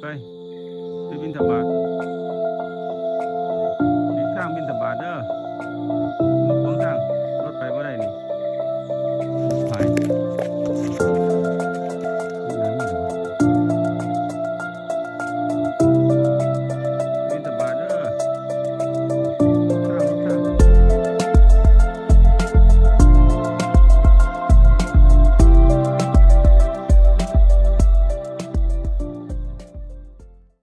ไปไปไปบินธบาต